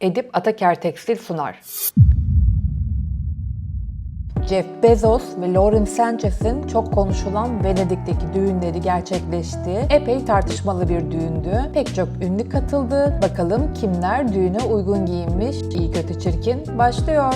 Edip Ataker Tekstil sunar. Jeff Bezos ve Lauren Sanchez'in çok konuşulan Venedik'teki düğünleri gerçekleşti. Epey tartışmalı bir düğündü. Pek çok ünlü katıldı. Bakalım kimler düğüne uygun giyinmiş? İyi kötü çirkin başlıyor.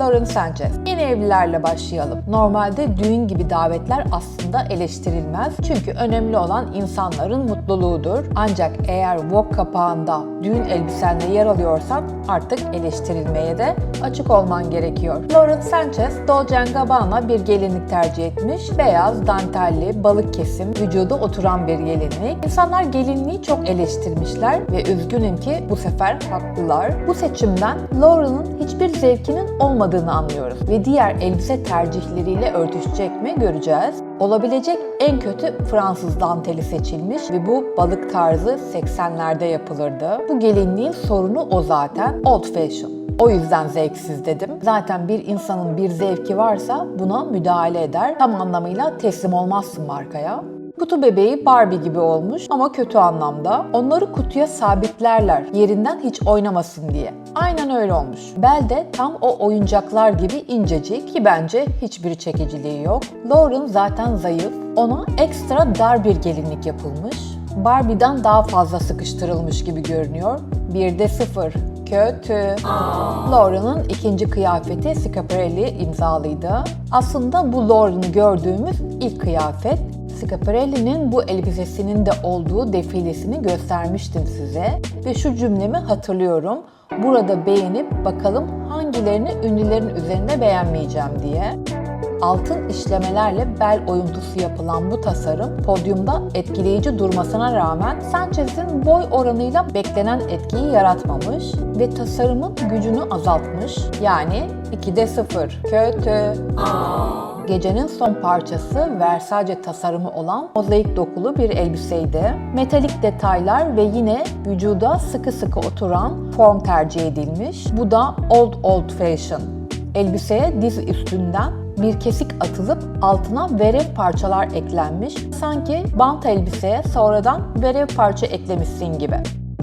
Lauren Sanchez. Yeni evlilerle başlayalım. Normalde düğün gibi davetler aslında eleştirilmez. Çünkü önemli olan insanların mutluluğudur. Ancak eğer Vogue kapağında düğün elbisenle yer alıyorsan artık eleştirilmeye de açık olman gerekiyor. Lauren Sanchez, Dolce Gabbana bir gelinlik tercih etmiş. Beyaz, dantelli, balık kesim, vücuda oturan bir gelinlik. İnsanlar gelinliği çok eleştirmişler ve üzgünüm ki bu sefer haklılar. Bu seçimden Lauren'ın hiçbir zevkinin olmadığını anlıyoruz ve diğer elbise tercihleriyle örtüşecek mi göreceğiz. Olabilecek en kötü Fransız danteli seçilmiş ve bu balık tarzı 80'lerde yapılırdı. Bu gelinliğin sorunu o zaten. Old fashion. O yüzden zevksiz dedim. Zaten bir insanın bir zevki varsa buna müdahale eder. Tam anlamıyla teslim olmazsın markaya. Kutu bebeği Barbie gibi olmuş ama kötü anlamda. Onları kutuya sabitlerler yerinden hiç oynamasın diye. Aynen öyle olmuş. Bel de tam o oyuncaklar gibi incecik ki bence hiçbir çekiciliği yok. Lauren zaten zayıf. Ona ekstra dar bir gelinlik yapılmış. Barbie'den daha fazla sıkıştırılmış gibi görünüyor. Bir de sıfır. Kötü. Lauren'ın ikinci kıyafeti Schiaparelli imzalıydı. Aslında bu Lauren'ı gördüğümüz ilk kıyafet. Schiaparelli'nin bu elbisesinin de olduğu defilesini göstermiştim size ve şu cümlemi hatırlıyorum. Burada beğenip bakalım hangilerini ünlülerin üzerinde beğenmeyeceğim diye. Altın işlemelerle bel oyuntusu yapılan bu tasarım podyumda etkileyici durmasına rağmen Sanchez'in boy oranıyla beklenen etkiyi yaratmamış ve tasarımın gücünü azaltmış. Yani 2'de 0. Kötü. Gecenin son parçası Versace tasarımı olan mozaik dokulu bir elbiseydi. Metalik detaylar ve yine vücuda sıkı sıkı oturan form tercih edilmiş. Bu da old old fashion. Elbiseye diz üstünden bir kesik atılıp altına verev parçalar eklenmiş. Sanki bant elbiseye sonradan verev parça eklemişsin gibi.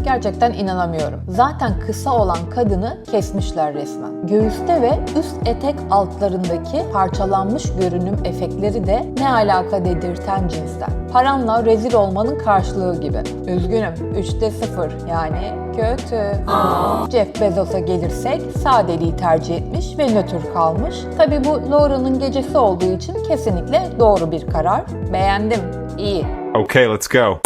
Gerçekten inanamıyorum. Zaten kısa olan kadını kesmişler resmen. Göğüste ve üst etek altlarındaki parçalanmış görünüm efektleri de ne alaka dedirten cinsten. Paranla rezil olmanın karşılığı gibi. Üzgünüm. 3'te 0 yani kötü. Jeff Bezos'a gelirsek sadeliği tercih etmiş ve nötr kalmış. Tabi bu Laura'nın gecesi olduğu için kesinlikle doğru bir karar. Beğendim. İyi. Okay, let's go.